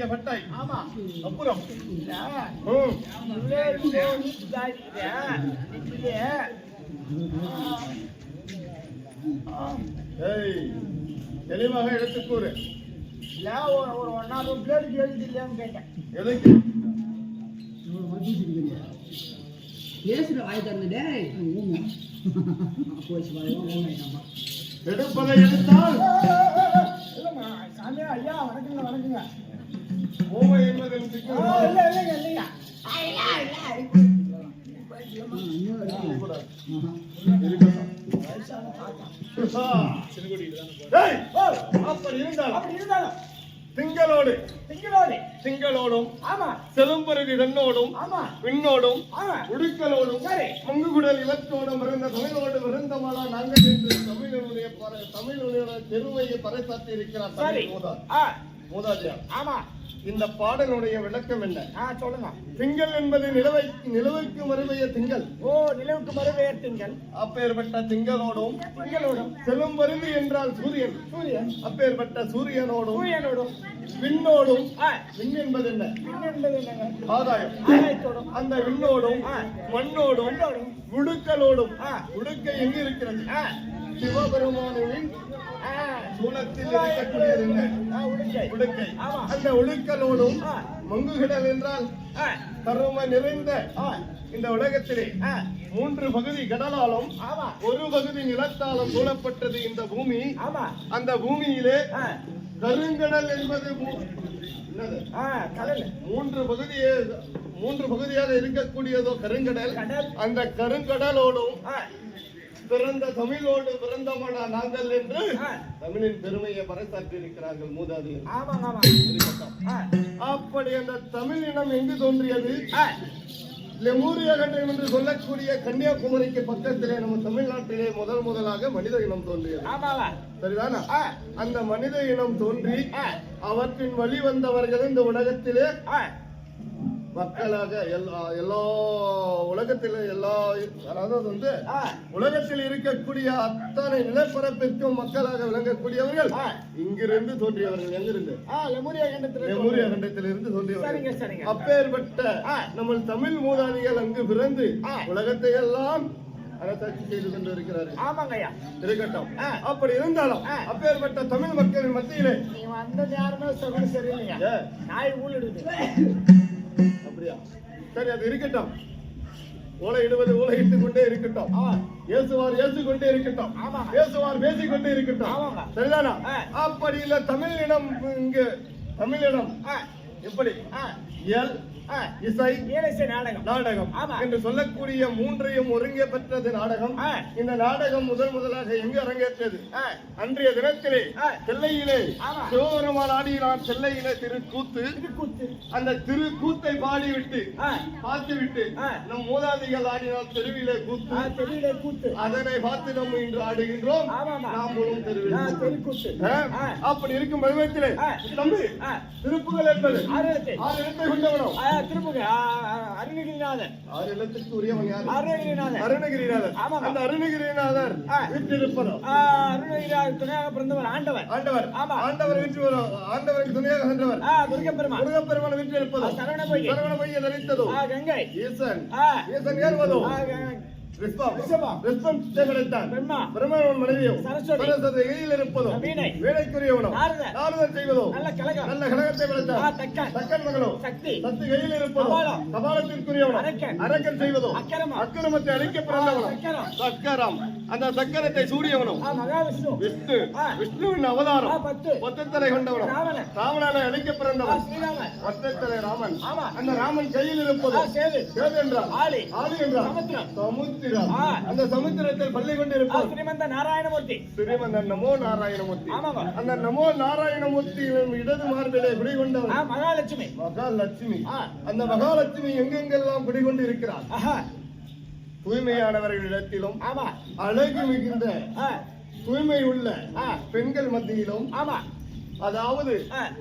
பெரிய பட்டை. ஆமா. அப்புறம். தெளிவாக எடுத்து கூறு. ஒரு ஒரு ஒன்னாறு பிளேடு எழுதி இல்லையான்னு கேட்டேன். எதுக்கு? பேசுற வாய் திறந்து டேய் ஊமை. போச்சு எடுப்பதை எடுத்தால். இல்லம்மா சாமி ஐயா வணக்கங்க வணக்கங்க. திங்களோடு. திங்களோடு. திங்களோடும். ஆமா. செலும்பருதி தன்னோடும். ஆமா. விண்ணோடும். உடுக்கலோடும். சரி. மங்குகுடல் இவற்றோடும் இருந்த தமிழோடு விருந்தமானா நாங்கள் என்று தமிழனுடைய பர- தமிழுடைய பெருமையை பறைசாற்றி இருக்கிறார் சரி தமிழ் மூதா ஆ மூதாதியார் ஆமா. இந்த பாடலுடைய விளக்கம் என்ன? ஆ சொல்லுங்க. திங்கள் என்பது நிலவை நிலவுக்கு மறுமைய திங்கள். ஓ நிலவுக்கு மறுபெயர் திங்கள். அப்பேற்பட்ட திங்களோடும் திங்களோடும். செலும்பருதி என்றால் சூரியன். சூரியன். அப்பேற்பட்ட சூரியனோடும் சூரியனோடும். விண்ணோடும். விண் என்பது என்ன? விண் என்பது என்னங்க? ஆதாயம். ஆகாயத்தோடும் அந்த விண்ணோடும். மண்ணோடும் ஆ. உடுக்கை எங்கு இருக்கிறது சிவபெருமானுவின் ஆ சூலத்தில் இருக்கக்கூடியது என்ன? உடுக்கை. அந்த உடுக்கலோடும். மங்குகிடல் என்றால் ஆ. கரும நிறைந்த இந்த உலகத்திலே மூன்று பகுதி கடலாலும் ஒரு பகுதி நிலத்தாலும் சூழப்பட்டது இந்த பூமி. அந்த பூமியிலே கருங்கடல் என்பது மூன்று பகுதியே மூன்று பகுதியாக இருக்கக்கூடியதோ கருங்கடல். கடல். அந்த கருங்கடலோடும் பிறந்த தமிழோடு பிறந்தமடா நாங்கள் என்று. தமிழின் பெருமையை பறைசாற்றி இருக்கிறார்கள். ஆ. அப்படி அந்த தமிழ் இனம் எங்கு தோன்றியது? லெமூரிய கண்டம் என்று சொல்லக்கூடிய கன்னியாகுமரிக்கு பக்கத்திலே நம்ம தமிழ்நாட்டிலே முதல் முதலாக மனித இனம் தோன்றியது. சரிதானா? அந்த மனித இனம் தோன்றி அவற்றின் வழி வந்தவர்கள் இந்த உலகத்திலே மக்களாக எல்லா எல்லா உலகத்திலே எல்லா அதாவது வந்து உலகத்தில் இருக்கக்கூடிய அத்தனை நிலப்பரப்பிற்கும் மக்களாக விளங்கக்கூடியவர்கள். இங்கிருந்து தோன்றியவர்கள். எங்கிருந்து? ஆ லெமுரியா கண்டத்துல லெமூரிய கண்டத்திலிருந்து சரிங்க தோன்றியவர்கள். சரிங்க அப்பேற்பட்ட. நம்ம தமிழ் மூதாதிகள் அங்கு பிறந்து. உலகத்தை எல்லாம் அரசாட்சி செய்து கொண்டு இருக்கிறார்கள். ஆமாங்க ஐயா. இருக்கட்டும். அப்படி இருந்தாலும். அப்பேற்பட்ட தமிழ் மக்களின் மத்தியிலே நீங்க வந்தது யாருமே சொல்றது சரியில்லைங்க. ஏ, நாய் ஊழிடுது. சரி அது இருக்கட்டும். ஓலை இடுவது ஓலை இட்டுக் கொண்டே இருக்கட்டும். இயேசுவார் இயேசு கொண்டே இருக்கட்டும். இயேசுவார் பேசிக் கொண்டே இருக்கட்டும். சரிதானா. அப்படி இல்ல தமிழிடம் இங்கு தமிழிடம் இயல் ஆ. இசை ஏழை நாடகம். நாடகம். என்று சொல்லக்கூடிய மூன்றையும் ஒருங்கே பெற்றது நாடகம். இந்த நாடகம் முதல் முதலாக எங்கு அரங்கேற்றது? அன்றைய தினத்திலே. செல்லையிலே. சிவபெருமான் ஆடினார் செல்லையிலே திருக்கூத்து. அந்த திருக்கூத்தை பாடிவிட்டு பார்த்துவிட்டு. நம் மூதாதிகள் ஆடினால் தெருவிலே கூத்து. ஆ தெரியல கூத்து. அதனை பார்த்து நம்ம இன்று ஆடுகின்றோம். நாமளும் தெருவில் அப்படி இருக்கும் பருவத்திலே. தம்பி திருப்புகள் என்பது. ஆறு எழுத்து. கொண்டவனும் ஆ திருப்புக அருணகிரிநாதர் ஆறு இடத்துக்கு உரியவன் யார் அருணகிரிநாதர் அருணகிரிநாதர் ஆமாங்க. அந்த அருணகிரிநாதர். வீட்டிருப்பதும் ஆ, அருணகிரிநாதர் துணையாக பிறந்தவர் ஆண்டவர். ஆண்டவர். ஆமா. ஆண்டவர் வீட்டு ஆண்டவருக்கு துணையாக சென்றவர் முருகப்பெருமான். முருகப்பெருமான வீட்டில் இருப்பதும் சரவண பொய்கை சரவண பையன் தரித்ததும் கங்கை. ஈசன். ஈசன் ஏறுவதும். மனைவியும் இருப்பதும் நாரதர். நாரதர் செய்வதும் நல்ல கழகம். நல்ல கழகத்தை ஆ விளைத்தான் தக்கன். தக்கன் மகளும் சக்தி. சத்து கையில் இருப்பதும். கபாலத்திற்குரியவனும் அரக்கன். செய்வதும். அக்கிரமத்தை அழிக்க பிறந்தவனும் சக்கரம். அந்த சக்கரத்தை சூடியவனும் விஷ்ணு. விஷ்ணுவின் அவதாரம் பத்து. ஒத்தத்தலை கொண்டவனும் ராவணன். அழிக்க பிறந்தவன் ஸ்ரீராமன். ஒத்தத்தலை ராமன். அந்த ராமன் கையில் ஆ இருப்பதும் சேது என்றால் ஆளி. சமுத்திரம். ஆ. அந்த சமுத்திரத்தில் பள்ளி ஆ கொண்டிருப்போம் ஸ்ரீமந்த நாராயணமூர்த்தி. ஸ்ரீமந்த நமோ நாராயணமூர்த்தி. அந்த நமோ நாராயணமூர்த்தியின் இடது மார்பிலே குடிகொண்டவர் மகாலட்சுமி. மகாலட்சுமி. அந்த மகாலட்சுமி எங்கெங்கெல்லாம் குடிகொண்டு இருக்கிறார் தூய்மையானவர்களிடத்திலும் அழகு மிகுந்த தூய்மை உள்ள பெண்கள் மத்தியிலும் ஆமா. அதாவது.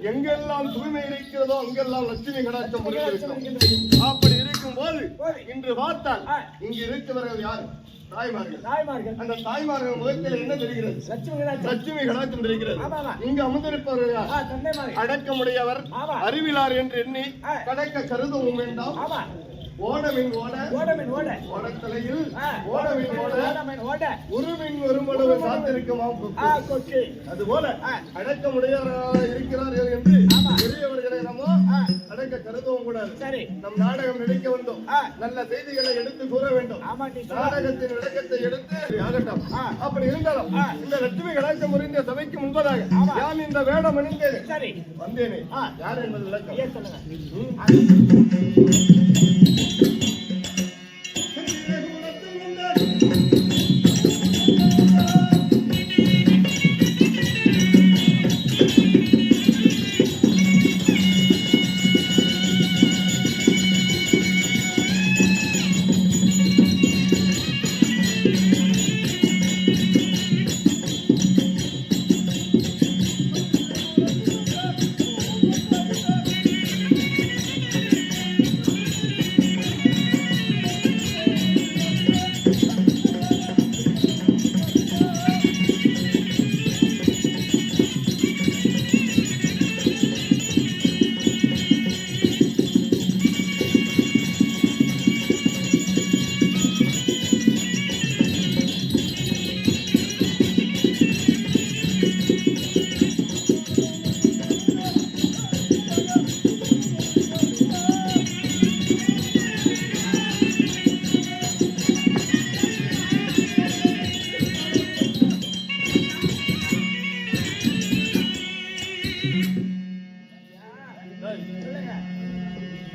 எங்கெல்லாம் தூய்மை இருக்கிறதோ அங்கெல்லாம் லட்சுமி கடாட்சம். அப்படி போது. இன்று பார்த்தால். இங்கு இருக்கிறவர்கள் யார் தாய்மார்கள் தாய்மார்கள் அந்த தாய்மார்கள் முகத்தில் என்ன தெரிகிறது லட்சுமி கடாட்சம் தெரிகிறது. இங்கு அமர்ந்திருப்பவர்கள். அடக்கமுடையவர். அறிவிலார் என்று எண்ணி. கடக்க கருதவும் வேண்டாம். ஓடமின் ஓட ஓடமின் ஓட. ஓடத்தலையில் ஓடமின் ஓட ஓடமின் ஓட. சாத்திருக்குமாம் ஆ, கொக்கு. அதுபோல ஆ. அடக்கமுடையவராக இருக்கிறார்கள் என்று. பெரியவர்களை அடக்க கருதவும் கூடாது சரி நம் நாடகம் நடிக்க வந்தோம் ஆ. நல்ல செய்திகளை எடுத்து கூற வேண்டும். நாடகத்தின் விளக்கத்தை எடுத்து ஆகட்டும். அப்படி இருந்தாலும். இந்த லட்சுமி கடாட்சம் புரிந்த சபைக்கு முன்பதாக. யான் இந்த வேடம் அணிந்தேன் சரி வந்தேனே. யார் என்பது விளக்கம் சொல்லுங்க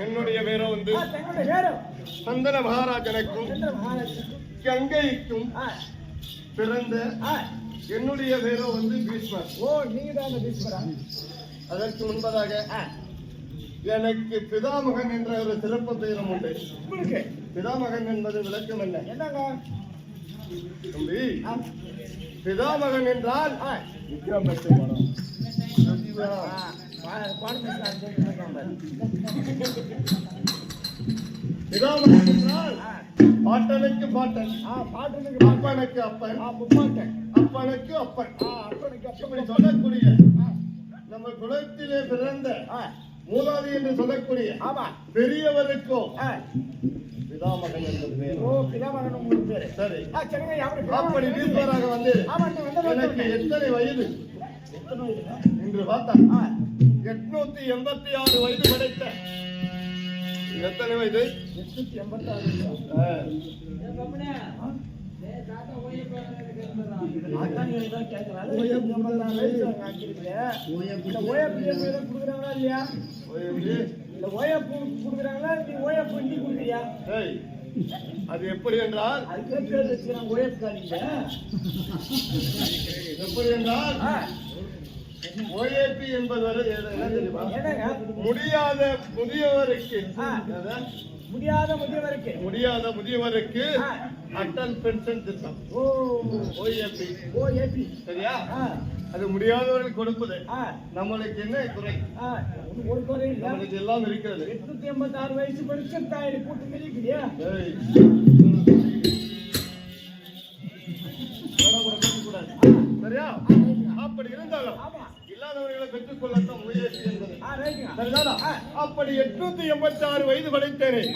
என்னுடைய பேரோ வந்து சந்தன மகாராஜனுக்கும் கங்கைக்கும் பிறந்த. என்னுடைய பேரோ வந்து பீஷ்மர். ஓ நீங்க தான் பீஸ்வரா அதற்கு முன்பதாக எனக்கு பிதாமகன் என்ற ஒரு சிறப்பு பெயரும் உண்டு. பிதாமகன் என்பது விளக்கம் என்ன? என்னங்க? தம்பி பிதாமகன் என்றால் விக்ரம் படம் பாட்டனுக்கு பாட்டன். ஆ, பாட்டுனுக்கு பாட்டு. அப்பனுக்கு அப்பன். முப்பாட்டன். அப்பனுக்கு அப்பன். ஆ, அப்பனுக்கு அப்பன். சொல்லக்கூடிய. நம்ம குலத்திலே பிறந்த மூதாதி என்று சொல்லக்கூடிய ஆமா. பெரியவருக்கோ. ஆ, பிதாமகன் என்பது பேர் ஓ பிதாமகன் உங்களுக்கு பேரு. சரி. சரிங்க அப்படி வீழ்வராக வந்து எனக்கு எத்தனை வயது? என்று பார்த்தா. எட்நூத்தி எண்பத்தி ஆறு வயது படைத்த எத்தனை வயது எட்நூத்தி எண்பத்தாறு வயசா? ஆ, அதான் நீங்க இதான் கேட்கலாம். எட்நூத்தி எண்பத்தாறு வயசு அங்க ஆக்கிருக்கீங்க. இந்த OAP எதுவும் கொடுக்குறாங்களா இல்லையா? வயது. இந்த OAP கொடுக்குறாங்களா? நீ OAP நீ கொடுக்குறியா? ஏய், அது எப்படி என்றால். எப்படி என்றால் ஓஏபி என்பது? முடியாத முதியவருக்கு? முடியாத முதியவருக்கு. முடியாத முதியவருக்கு. அட்டல் பென்ஷன் திட்டம். ஓ. OAP OAP. சரியா? அது முடியாதவர்கள் கொடுப்பது. நம்மளுக்கு என்ன குறை? ஒரு குறை. நம்மளுக்கு எல்லாம் இருக்கிறது. எட்நூத்தி எண்பத்தாறு வயசு படிச்சு தாயடி கூட்டு மிதிக்கிறியா. சரியா? அப்படி இருந்தாலும் இல்லாதவர்களை பெற்றுக்கொள்ளத்தான் முயற்சி என்பது? அப்படி எட்நூத்தி எண்பத்தி ஆறு வயது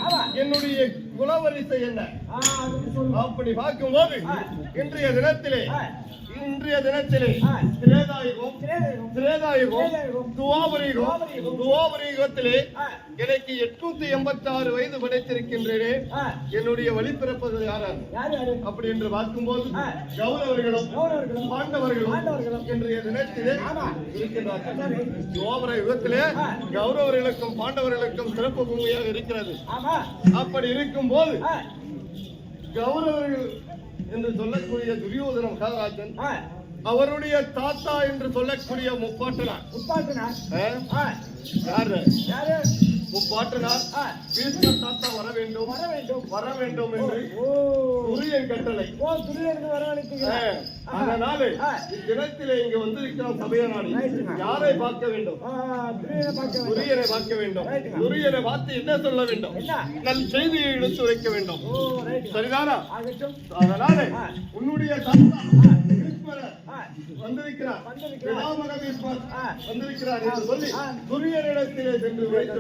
ஆமா. என்னுடைய குலவரிசை என்ன அப்படி பார்க்கும்போது ஆ. இன்றைய தினத்திலே. இன்றைய தினத்திலே. திரேதாயுகம். துவாபரியுகத்திலே ஆ. எனக்கு எட்நூத்தி எண்பத்தி ஆறு வயது படைத்திருக்கின்றேனே என்னுடைய வழிபிறப்பது யாரார் யார் யாரு அப்படி என்று பார்க்கும்போது. கௌரவர்களும் பாண்டவர்களும் இன்றைய தினத்திலே. இருக்கின்றார்கள். துவாபர யுகத்திலே. கௌரவர்களுக்கும் பாண்டவர்களுக்கும் சிறப்பு பூமியாக இருக்கிறது அப்படி இருக்கும்போது கௌரவர்கள் என்று சொல்லக்கூடிய துரியோதன மகாராஜன் அவருடைய தாத்தா என்று சொல்லக்கூடிய ஆ? ஆ. யாரு? யாரு? ஆ, பீஷ்மர் தாத்தா வர வேண்டும். வர வேண்டும். வர வேண்டும் என்று துரியன் கட்டளை. ஓ துரியனுக்கு வர ஆ, அனுப்புகிறேன் அதனால ஆ. இத்தினத்திலே இங்க வந்திருக்கிறோம் சபையனாடி. யாரை பார்க்க வேண்டும்? துரியனை பார்க்க வேண்டும். துரியனை. துரியனை பார்த்து என்ன சொல்ல வேண்டும்? நல் செய்தியை எடுத்து வைக்க வேண்டும் சரிதானா? அதனால. உன்னுடைய தாத்தா வந்திருக்கிறார். வந்திருக்கிறார். என்று சொல்லி. துரியனிடத்திலே சென்று வைத்து